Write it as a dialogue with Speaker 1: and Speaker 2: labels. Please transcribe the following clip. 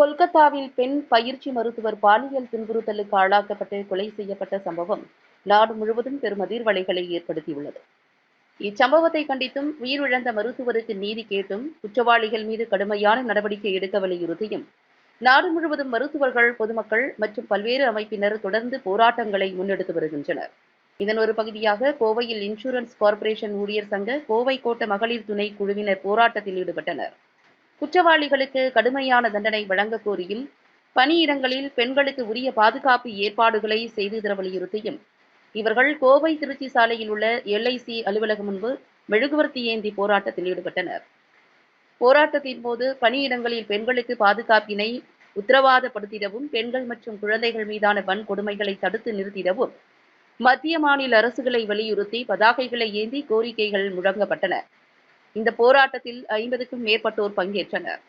Speaker 1: கொல்கத்தாவில் பெண் பயிற்சி மருத்துவர் பாலியல் துன்புறுத்தலுக்கு ஆளாக்கப்பட்டு கொலை செய்யப்பட்ட சம்பவம் நாடு முழுவதும் பெரும் அதிர்வலைகளை ஏற்படுத்தியுள்ளது. இச்சம்பவத்தை கண்டித்தும் உயிரிழந்த மருத்துவருக்கு நீதி கேட்டும் குற்றவாளிகள் மீது கடுமையான நடவடிக்கை எடுக்க வலியுறுத்தியும் நாடு முழுவதும் மருத்துவர்கள் பொதுமக்கள் மற்றும் பல்வேறு அமைப்பினர் தொடர்ந்து போராட்டங்களை முன்னெடுத்து வருகின்றனர். இதன் ஒரு பகுதியாக கோவையில் இன்சூரன்ஸ் கார்ப்பரேஷன் ஊழியர் சங்க கோவை கோட்ட மகளிர் துணை குழுவினர் போராட்டத்தில் ஈடுபட்டனர். குற்றவாளிகளுக்கு கடுமையான தண்டனை வழங்கக் கோரியும் பணியிடங்களில் பெண்களுக்கு உரிய பாதுகாப்பு ஏற்பாடுகளை செய்து தர வலியுறுத்தியும் இவர்கள் கோவை திருச்சி சாலையில் உள்ள எல்ஐசி அலுவலகம் முன்பு மெழுகுவர்த்தி ஏந்தி போராட்டத்தில் ஈடுபட்டனர். போராட்டத்தின் போது பணியிடங்களில் பெண்களுக்கு பாதுகாப்பினை உத்தரவாதப்படுத்திடவும் பெண்கள் மற்றும் குழந்தைகள் மீதான வன்கொடுமைகளை தடுத்து நிறுத்திடவும் மத்திய மாநில அரசுகளை வலியுறுத்தி பதாகைகளை ஏந்தி கோரிக்கைகள் முழங்கப்பட்டன. இந்த போராட்டத்தில் ஐம்பதுக்கும் மேற்பட்டோர் பங்கேற்றனர்.